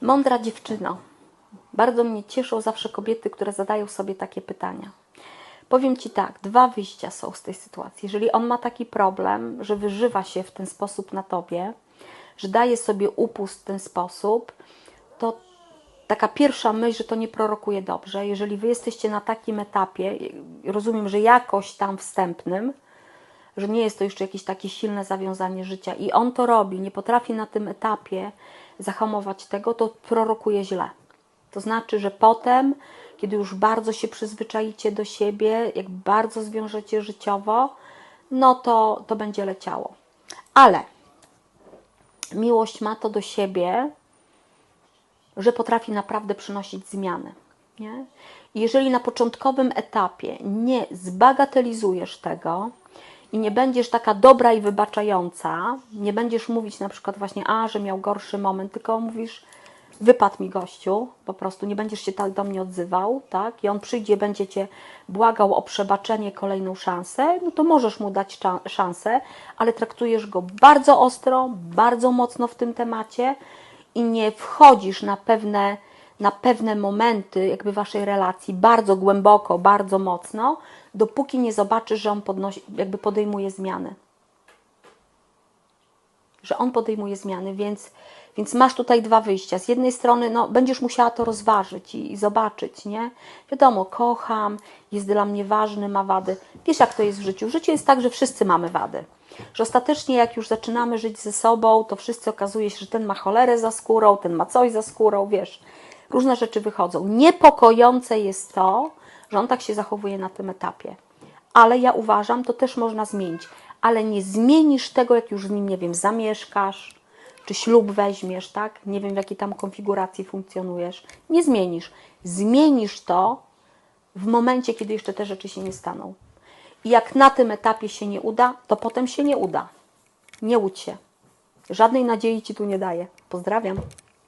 Mądra dziewczyno. Bardzo mnie cieszą zawsze kobiety, które zadają sobie takie pytania. Powiem Ci tak, dwa wyjścia są z tej sytuacji. Jeżeli on ma taki problem, że wyżywa się w ten sposób na Tobie, że daje sobie upust w ten sposób, to taka pierwsza myśl, że to nie prorokuje dobrze. Jeżeli Wy jesteście na takim etapie, rozumiem, że jakoś tam wstępnym, że nie jest to jeszcze jakieś takie silne zawiązanie życia i on to robi, nie potrafi na tym etapie zahamować tego, to prorokuje źle. To znaczy, że potem, kiedy już bardzo się przyzwyczajicie do siebie, jak bardzo zwiążecie życiowo, no to, to będzie leciało. Ale miłość ma to do siebie, że potrafi naprawdę przynosić zmiany. Nie? Jeżeli na początkowym etapie nie zbagatelizujesz tego i nie będziesz taka dobra i wybaczająca, nie będziesz mówić na przykład właśnie, a, że miał gorszy moment, tylko mówisz, wypadł mi gościu, po prostu nie będziesz się tak do mnie odzywał, tak? I on przyjdzie, będzie cię błagał o przebaczenie, kolejną szansę, no to możesz mu dać szansę, ale traktujesz go bardzo ostro, bardzo mocno w tym temacie i nie wchodzisz na pewne, na pewne momenty jakby waszej relacji bardzo głęboko, bardzo mocno, dopóki nie zobaczysz, że on podnosi, jakby podejmuje zmiany że on podejmuje zmiany, więc, więc masz tutaj dwa wyjścia. Z jednej strony no, będziesz musiała to rozważyć i, i zobaczyć, nie? Wiadomo, kocham, jest dla mnie ważny, ma wady. Wiesz, jak to jest w życiu. W życiu jest tak, że wszyscy mamy wady. Że ostatecznie, jak już zaczynamy żyć ze sobą, to wszyscy okazuje się, że ten ma cholerę za skórą, ten ma coś za skórą, wiesz. Różne rzeczy wychodzą. Niepokojące jest to, że on tak się zachowuje na tym etapie ale ja uważam, to też można zmienić. Ale nie zmienisz tego, jak już z nim, nie wiem, zamieszkasz, czy ślub weźmiesz, tak? Nie wiem, w jakiej tam konfiguracji funkcjonujesz. Nie zmienisz. Zmienisz to w momencie, kiedy jeszcze te rzeczy się nie staną. I jak na tym etapie się nie uda, to potem się nie uda. Nie łudź się. Żadnej nadziei ci tu nie daję. Pozdrawiam.